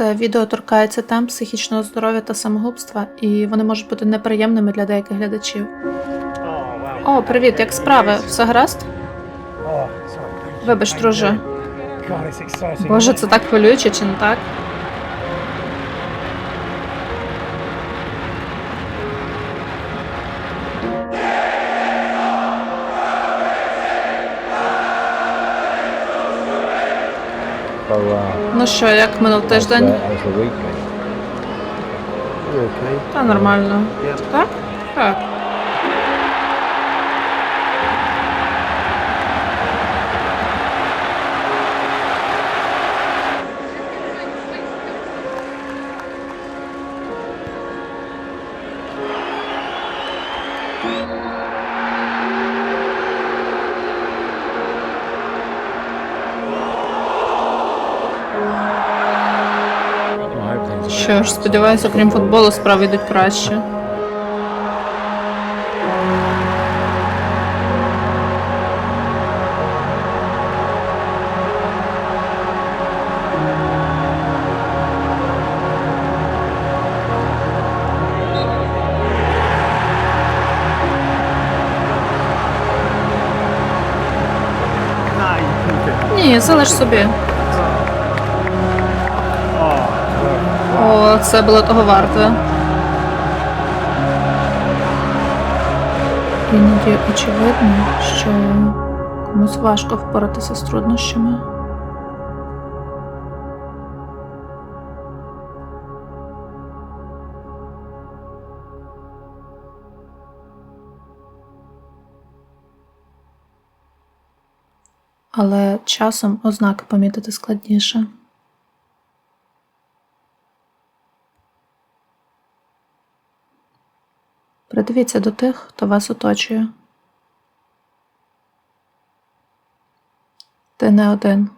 Це відео торкається тем психічного здоров'я та самогубства, і вони можуть бути неприємними для деяких глядачів. О, привіт, як справи? Все гаразд? Вибач, друже. Боже, це так хвилююче, чи не так? Ну що, як минув тиждень? Та нормально. Так? Так. I Що ж, сподіваюся, крім футболу, справи йдуть краще. Ні, залиш собі. О, це було того варте. Іноді очевидно, що комусь важко впоратися з труднощами. Але часом ознаки помітити складніше. Придивіться до тих, хто вас оточує. Ти не один.